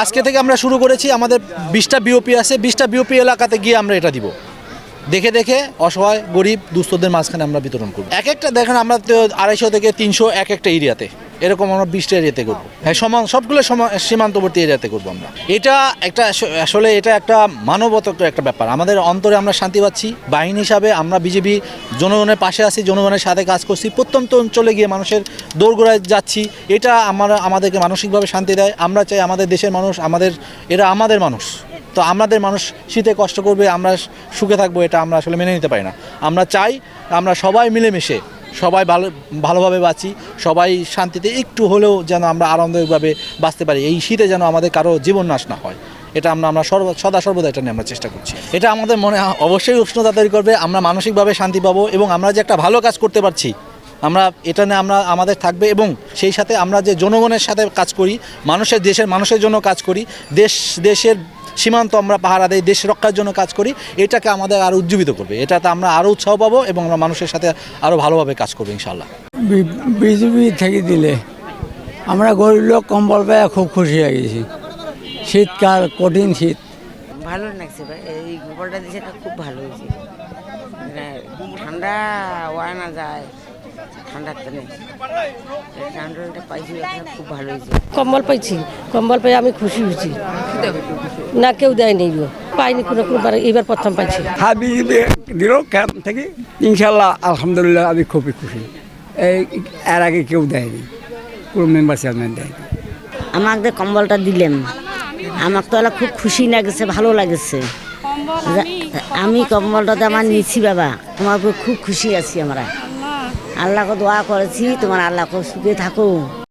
আজকে থেকে আমরা শুরু করেছি, আমাদের বিশটা বিওপি আছে। বিশটা বিওপি এলাকাতে গিয়ে আমরা এটা দিব। দেখে দেখে অসহায়, গরিব, দুস্থদের মাঝখানে আমরা বিতরণ করব। এক একটা, দেখেন আমরা তো আড়াইশো থেকে তিনশো এক একটা এরিয়াতে। এরকম আমরা বিশটা এরিয়াতে করব। হ্যাঁ সমান, সবগুলো সমা- সীমান্তবর্তী এরিয়াতে করব আমরা। এটা একটা আসলে এটা একটা মানবত একটা ব্যাপার। আমাদের অন্তরে আমরা শান্তি পাচ্ছি। বাহিনী হিসাবে আমরা বিজেপি জনগণের পাশে আছি, জনগণের সাথে কাজ করছি। প্রত্যন্ত অঞ্চলে গিয়ে মানুষের দৌড়গোড়ায় যাচ্ছি। এটা আমরা, আমাদেরকে মানসিকভাবে শান্তি দেয়। আমরা চাই আমাদের দেশের মানুষ, আমাদের, এরা আমাদের মানুষ। তো আমাদের মানুষ শীতে কষ্ট করবে, আমরা সুখে থাকব, এটা আমরা আসলে মেনে নিতে পারি না। আমরা চাই, আমরা সবাই মিলেমিশে সবাই ভালো, ভালোভাবে বাঁচি, সবাই শান্তিতে একটু হলেও যেন আমরা আনন্দভাবে বাঁচতে পারি। এই শীতে যেন আমাদের কারও জীবন নাশ না হয়। এটা আমরা আমরা সর্ব, সদা সর্বদা এটা নিয়ে আমরা চেষ্টা করছি। এটা আমাদের মনে অবশ্যই উষ্ণতা তৈরি করবে, আমরা মানসিকভাবে শান্তি পাবো এবং আমরা যে একটা ভালো কাজ করতে পারছি, আমরা এটা নিয়ে আমরা, আমাদের থাকবে এবং সেই সাথে আমরা যে জনগণের সাথে কাজ করি, মানুষের দেশের, মানুষের জন্য কাজ করি, দেশ, দেশের সীমান্ত আমরা পাহারা দেই দেশ রক্ষার জন্য কাজ করি এটাকে আমাদের আরও উজ্জীবিত করবে। এটাতে আমরা আরও উৎসাহ পাবো এবং আমরা মানুষের সাথে আরও ভালোভাবে কাজ করব ইনশাল্লাহ বিজেপি থেকে দিলে আমরা গরিব লোক কম্বল পেয়ে খুব খুশি হয়ে গেছি। শীতকাল কঠিন শীত। ভালো লাগছে ভাই এই গোপালটা দিয়েছে খুব ভালো হয়েছে। মানে ঠান্ডা ওয়া না যায়। ঠান্ডার নেই ঠান্ডাটা পাইছি খুব ভালো হয়েছে। কম্বল পাইছি কম্বল পেয়ে আমি খুশি হয়েছি। না কেউ দেয়নি পাইনি কোনো কোনোবার এইবার প্রথম পাইছি। বিজেপি দিল ক্যাম্প থেকে? ইনশাল্লাহ আলহামদুলিল্লাহ আমি খুবই খুশি। এই এর আগে কেউ দেয়নি কোনো মেম্বার চেয়ারম্যান দেয়নি। আমাকে কম্বলটা দিলেন আমার তো খুব খুশি লাগেছে ভালো লাগেছে। আমি কম্বলটাতে আমার নিছি বাবা তোমার খুব খুশি আছি আমরা। আল্লাহকে দোয়া করেছি তোমার আল্লাহকে সুখে থাকো